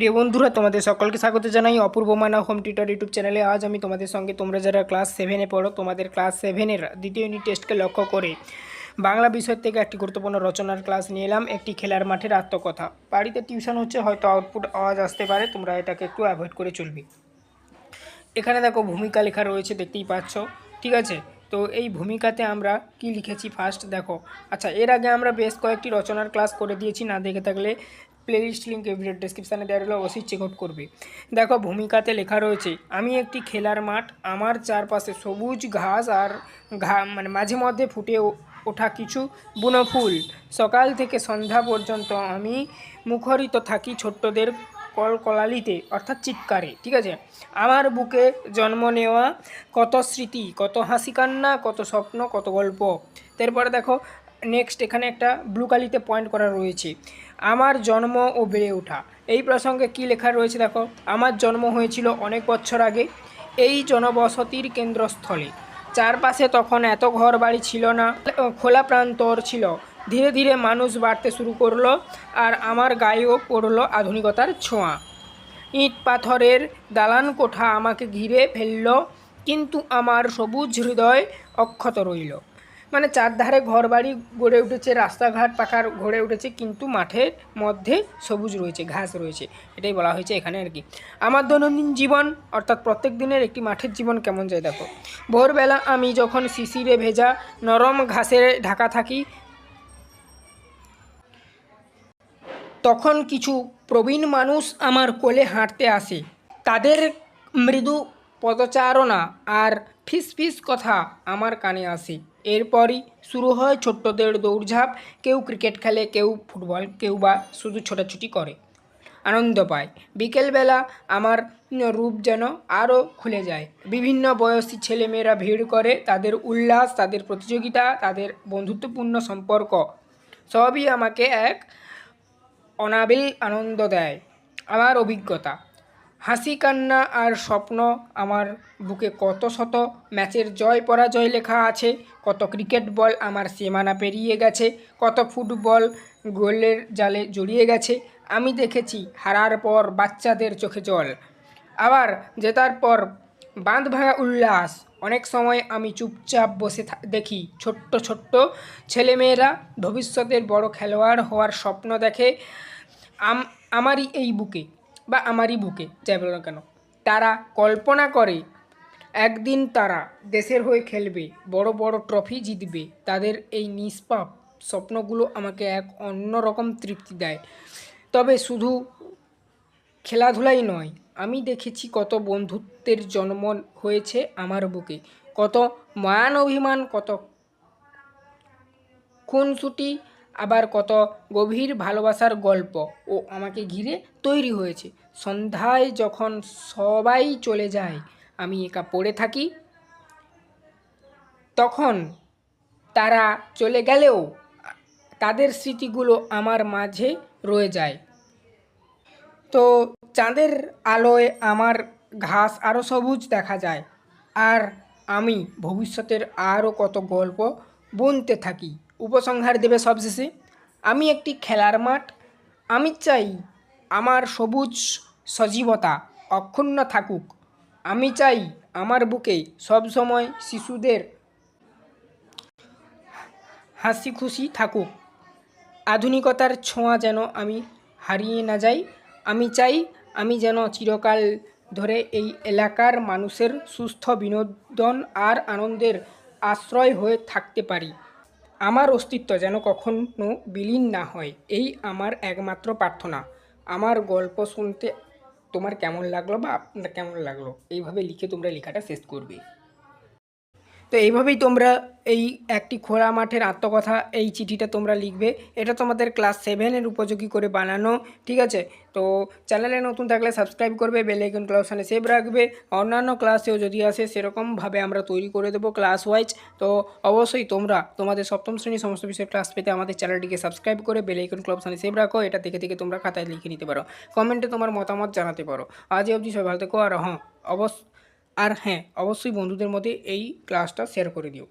প্রিয় বন্ধুরা, তোমাদের সকলকে স্বাগত জানাই অপূর্ব মানা হোম টিউটার ইউটিউব চ্যানেলে। আজ আমি তোমাদের সঙ্গে তোমরা যারা ক্লাস সেভেনে পড়ো, তোমাদের ক্লাস সেভেনের দ্বিতীয় ইউনিট টেস্টকে লক্ষ্য করে বাংলা বিষয় থেকে একটি গুরুত্বপূর্ণ রচনার ক্লাস নিয়ে এলাম, একটি খেলার মাঠের আত্মকথা। বাড়িতে টিউশন হচ্ছে, হয়তো আউটপুট আওয়াজ আসতে পারে, তোমরা এটাকে একটু অ্যাভয়েড করে চলবে। এখানে দেখো ভূমিকা লেখা রয়েছে, দেখতেই পাচ্ছ, ঠিক আছে? তো এই ভূমিকাতে আমরা কি লিখেছি ফার্স্ট দেখো। আচ্ছা এর আগে আমরা বেশ কয়েকটি রচনার ক্লাস করে দিয়েছি, না দেখে থাকলে প্লেলিস্ট লিঙ্ক ভিডিও ডিসক্রিপশানে দেওয়া রইল, অবশ্যই চেক আউট করবে। দেখো, ভূমিকাতে লেখা রয়েছে, আমি একটি খেলার মাঠ, আমার চারপাশে সবুজ ঘাস আর ঘা মানে মাঝে মধ্যে ফুটে ওঠা কিছু বুনো ফুল। সকাল থেকে সন্ধ্যা পর্যন্ত আমি মুখরিত থাকি ছোট্টদের কলকলালিতে, অর্থাৎ চিৎকারে, ঠিক আছে? আমার বুকে জন্ম নেওয়া, কত স্মৃতি, কত হাসি কান্না, কত স্বপ্ন, কত গল্প। তারপরে দেখো নেক্সট এখানে একটা ব্লু কালিতে পয়েন্ট করা রয়েছে। আমার জন্ম ও বেড়ে ওঠা। এই প্রসঙ্গে কি লেখা রয়েছে দেখো? আমার জন্ম হয়েছিল অনেক বছর আগে, এই জনবসতির কেন্দ্রস্থলে। চারপাশে তখন এত ঘর বাড়ি ছিল না, খোলা প্রান্তর ছিল। ধীরে ধীরে মানুষ বাড়তে শুরু করল আর আমার গায়েও পড়ল আধুনিকতার ছোঁয়া। ইট পাথরের দালান কোঠা আমাকে ঘিরে ফেলল, কিন্তু আমার সবুজ হৃদয় অক্ষত রইল। মানে চারধারে ঘর বাড়ি গড়ে উঠেছে, রাস্তাঘাট পাকার গড়ে উঠেছে, কিন্তু মাঠের মধ্যে সবুজ রয়েছে, ঘাস রয়েছে। এটাই বলা হয়েছে এখানে আর কি। আমার দৈনন্দিন জীবন, অর্থাৎ প্রত্যেক দিনের একটি মাঠের জীবন কেমন যায় দেখো। ভোরবেলা আমি যখন শিশিরে ভেজা নরম ঘাসে ঢাকা থাকি তখন কিছু প্রবীণ মানুষ আমার কোলে হাঁটতে আসে। তাদের মৃদু পদচারণা আর ফিস ফিস কথা আমার কানে আসে। এরপরই শুরু হয় ছোট্টদের দৌড়ঝাঁপ। কেউ ক্রিকেট খেলে, কেউ ফুটবল, কেউ বা শুধু ছোটাছুটি করে। আনন্দ পায়। বিকেলবেলা আমার রূপ যেন আরও খুলে যায়। বিভিন্ন বয়সী ছেলেমেয়েরা ভিড় করে। তাদের উল্লাস, তাদের প্রতিযোগিতা, তাদের বন্ধুত্বপূর্ণ সম্পর্ক, সবই আমাকে এক অনাবিল আনন্দ দেয়, আমার অভিজ্ঞতা। হাসি কান্না আর স্বপ্ন আমার বুকে কত শত ম্যাচের জয় পরাজয় লেখা আছে, কত ক্রিকেট বল আমার সীমানা পেরিয়ে গেছে, কত ফুটবল গোলের জালে জড়িয়ে গেছে, আমি দেখেছি হারার পর বাচ্চাদের চোখে জল। আবার জেতার পর বাঁধ ভাঙা উল্লাস। অনেক সময় আমি চুপচাপ বসে দেখি ছোট্ট ছোট্ট ছেলেমেয়েরা ভবিষ্যতের বড় খেলোয়াড় হওয়ার স্বপ্ন দেখে আম আমারই এই বুকে বা আমারই বুকে, যাই বলো না কেন, তারা কল্পনা করে একদিন তারা দেশের হয়ে খেলবে, বড় বড় ট্রফি জিতবে, তাদের এই নিষ্পাপ স্বপ্নগুলো আমাকে এক অন্যরকম তৃপ্তি দেয়। তবে শুধু খেলাধুলাই নয় দেখেছি কত বন্ধুত্বের জন্ম হয়েছে আমার বুকে, কত মান অভিমান, কত খুনসুটি, আবার কত গভীর ভালোবাসার গল্প ও আমাকে ঘিরে তৈরি হয়েছে। সন্ধ্যায় যখন সবাই চলে যায়, আমি একা পড়ে থাকি, তখন তারা চলে গেলেও তাদের স্মৃতিগুলো আমার মাঝে রয়ে যায়। তো চাঁদের আলোয় আমার ঘাস আরও সবুজ দেখা যায়। আর আমি ভবিষ্যতের আরও কত গল্প বুনতে থাকি। উপসংহার দেবে সবশেষে, আমি একটি খেলার মাঠ। আমি চাই আমার সবুজ সজীবতা অক্ষুণ্ণ থাকুক। আমি চাই আমার বুকে সবসময় শিশুদের হাসি খুশি থাকুক। আধুনিকতার ছোঁয়া যেন আমি হারিয়ে না যাই। আমি চাই আমি যেন চিরকাল ধরে এই এলাকার মানুষের সুস্থ বিনোদন আর আনন্দের আশ্রয় হয়ে থাকতে পারি। আমার অস্তিত্ব যেন কখনো বিলীন না হয়, এই আমার একমাত্র প্রার্থনা। আমার গল্প শুনতে তোমার কেমন লাগল বা আপনার কেমন লাগল? এইভাবে লিখে তোমরা লেখাটা শেষ করবে। তো এইভাবেই তোমরা এই একটি খোলা মাঠের আত্মকথা, এই চিঠিটা তোমরা লিখবে। এটা তোমাদের ক্লাস সেভেনের উপযোগী করে বানানো, ঠিক আছে? তো চ্যানেলে নতুন থাকলে সাবস্ক্রাইব করবে, বেল আইকন ক্লাসে সেভ রাখবে। অন্যান্য ক্লাসেও যদি আসে, সেরকমভাবে আমরা তৈরি করে দেবো ক্লাস ওয়াইজ। তো অবশ্যই তোমরা তোমাদের সপ্তম শ্রেণির সমস্ত বিষয়ে ক্লাস পেতে আমাদের চ্যানেলটিকে সাবস্ক্রাইব করে বেল আইকন ক্লাবসানে সেভ রাখো। এটা দেখে দেখে তোমরা খাতায় লিখে নিতে পারো। কমেন্টে তোমার মতামত জানাতে পারো। আজ অবধি সবাই ভালো থেকো। আর হ্যাঁ অবশ্য আর হ্যাঁ অবশ্যই বন্ধুদের মধ্যে এই ক্লাসটা শেয়ার করে দিও।